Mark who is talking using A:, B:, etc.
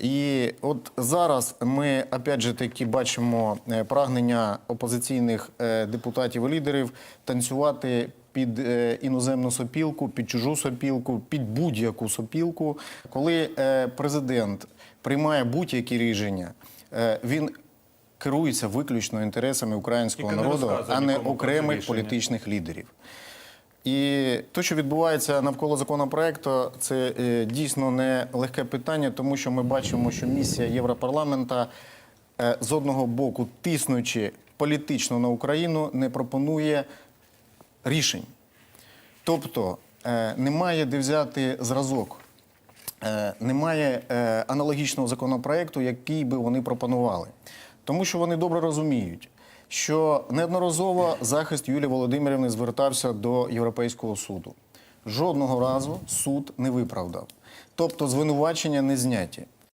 A: І от зараз ми опять же таки бачимо е, прагнення опозиційних е, депутатів і лідерів танцювати під е, іноземну сопілку, під чужу сопілку, під будь-яку сопілку. Коли президент приймає будь-які рішення, він керується виключно інтересами українського народу, а не окремих політичних лідерів. І те, що відбувається навколо законопроекту, це е, дійсно не легке питання, тому що ми бачимо, що місія Європарламента е, з одного боку, тиснучи політично на Україну, не пропонує рішень. Тобто е, немає де взяти зразок, немає аналогічного законопроекту, який би вони пропонували. Тому що вони добре розуміють, що неодноразово захист Юлії Володимирівни звертався до Європейського суду. Жодного разу суд не виправдав. Тобто звинувачення не зняті.